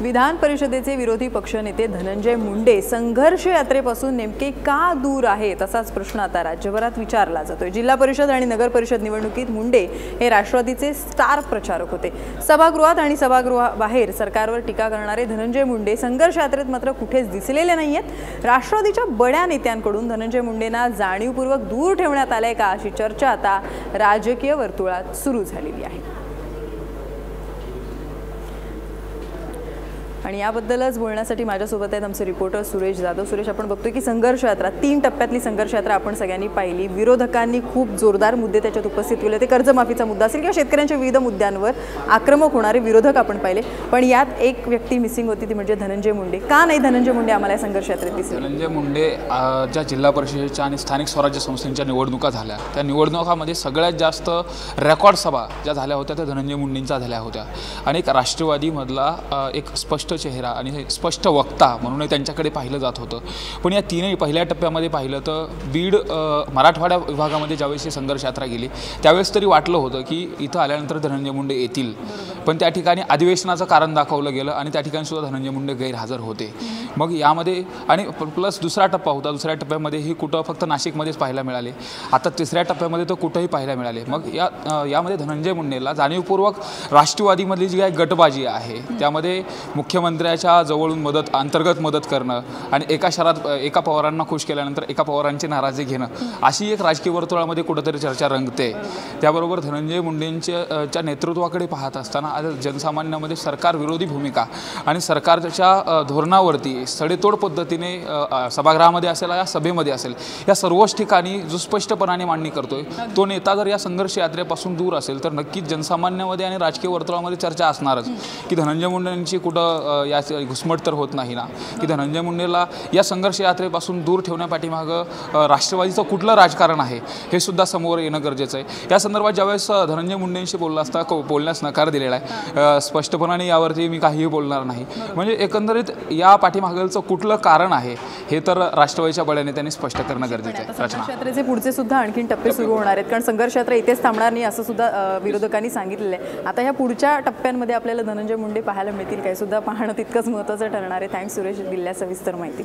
विधान परिषदेचे विरोधी पक्षनेते धनंजय मुंडे संघर्ष यात्रेपासून नेमके का दूर आहेत असाच प्रश्न आता राज्यभरात विचारला जातोय. जिल्हा परिषद आणि नगर परिषद निवडणुकीत मुंडे हे राष्ट्रवादीचे स्टार प्रचारक होते. सभागृहात आणि सभागृहाबाहेर सरकारवर टीका करणारे धनंजय मुंडे संघर्ष यात्रेत मात्र कुठेच दिसलेले नाही आहेत राष्ट्रवादीच्या बड्या नेत्यांकडून धनंजय मुंडेंना जाणीवपूर्वक दूर ठेवण्यात आलंय का अशी चर्चा आता राजकीय वर्तुळात सुरू झालेली आहे. आणि याबद्दलच बोलण्यासाठी माझ्यासोबत आहेत आमचे रिपोर्टर सुरेश जाधव. सुरेश आपण बघतोय की संघर्ष यात्रा तीन टप्प्यातली संघर्ष यात्रा आपण सगळ्यांनी पाहिली. विरोधकांनी खूप जोरदार मुद्दे त्याच्यात उपस्थित केले ते कर्जमाफीचा मुद्दा असेल किंवा शेतकऱ्यांच्या विविध मुद्द्यांवर आक्रमक होणारे विरोधक आपण पाहिले. पण यात एक व्यक्ती मिसिंग होती ती म्हणजे धनंजय मुंडे. का नाही धनंजय मुंडे आम्हाला या संघर्ष यात्रेत दिसले? धनंजय मुंडे ज्या जिल्हा परिषदेच्या आणि स्थानिक स्वराज्य संस्थेच्या निवडणुका झाल्या त्या निवडणुकामध्ये सगळ्यात जास्त रेकॉर्ड सभा ज्या झाल्या होत्या त्या धनंजय मुंडेंच्या झाल्या होत्या. आणि एक राष्ट्रवादीमधला एक स्पष्ट चेहरा आणि स्पष्ट वक्ता म्हणून त्यांच्याकडे पाहिलं जात होतं. पण या तीनही पहिल्या टप्प्यामध्ये पाहिलं तर बीड मराठवाड्या मराठवाडा विभागामध्ये ज्यावेळेस ही संघर्ष यात्रा गेली त्यावेळेस तरी वाटलं होतं की इथं आल्यानंतर धनंजय मुंडे येतील. पण त्या ठिकाणी अधिवेशनाचं कारण दाखवलं गेलं आणि त्या ठिकाणी सुद्धा धनंजय मुंडे गैरहजर होते. मग यामध्ये आणि प्लस दुसरा टप्पा होता दुसऱ्या टप्प्यामध्ये ही कुठं फक्त नाशिकमध्येच पाहायला मिळाले. आता तिसऱ्या टप्प्यामध्ये तर कुठंही पाहायला मिळाले. मग या यामध्ये धनंजय मुंडेला जाणीवपूर्वक राष्ट्रवादीमधली जी काही गटबाजी आहे त्यामध्ये मुख्यमंत्र्याच्या जवळून मदत अंतर्गत मदत करणं आणि एका शहरात एका पवारांना खुश केल्यानंतर एका पवारांची नाराजी घेणं अशी एक राजकीय वर्तुळामध्ये कुठंतरी चर्चा रंगते. त्याबरोबर धनंजय मुंडेंच्या नेतृत्वाकडे पाहत असताना आज जनसामान्यामध्ये सरकार विरोधी भूमिका आणि सरकारच्या धोरणावरती सडेतोड पद्धतीने सभागृहामध्ये असेल या सभेमध्ये असेल या सर्वच ठिकाणी जो स्पष्टपणाने मांडणी करतोय तो नेता जर या संघर्ष यात्रेपासून दूर असेल तर नक्कीच जनसामान्यामध्ये आणि राजकीय वर्तुळामध्ये चर्चा असणारच. की धनंजय मुंडेंची कुठं या घुसमट तर होत नाही ना. की धनंजय मुंडेला या संघर्ष यात्रेपासून दूर ठेवण्यापाठीमागं राष्ट्रवादीचं कुठलं राजकारण आहे हे सुद्धा समोर येणं गरजेचं आहे. या संदर्भात ज्यावेळेस धनंजय मुंडेंशी बोलला असता बोलण्यास नकार दिलेला आहे अ, स्पष्टपणाने यावरती मी काहीही बोलणार नाही. म्हणजे एकंदरीत या पाठीमागलचं कुठलं कारण आहे हे तर राष्ट्रवादीच्या बळ्याने त्यांनी स्पष्ट करणं गरजेचं आहे. रचना. पुढचे सुद्धा आणखीन टप्पे सुरू होणार आहेत. कारण संघर्ष यात्रा इथेच थांबणार नाही असं सुद्धा विरोधकांनी सांगितलेलं आहे. आता ह्या पुढच्या टप्प्यांमध्ये आपल्याला धनंजय मुंडे पाहायला मिळतील काय सुद्धा पाहणं तितकंच महत्त्वाचं ठरणार आहे. थँक्स सुरेश दिल्या सविस्तर माहिती.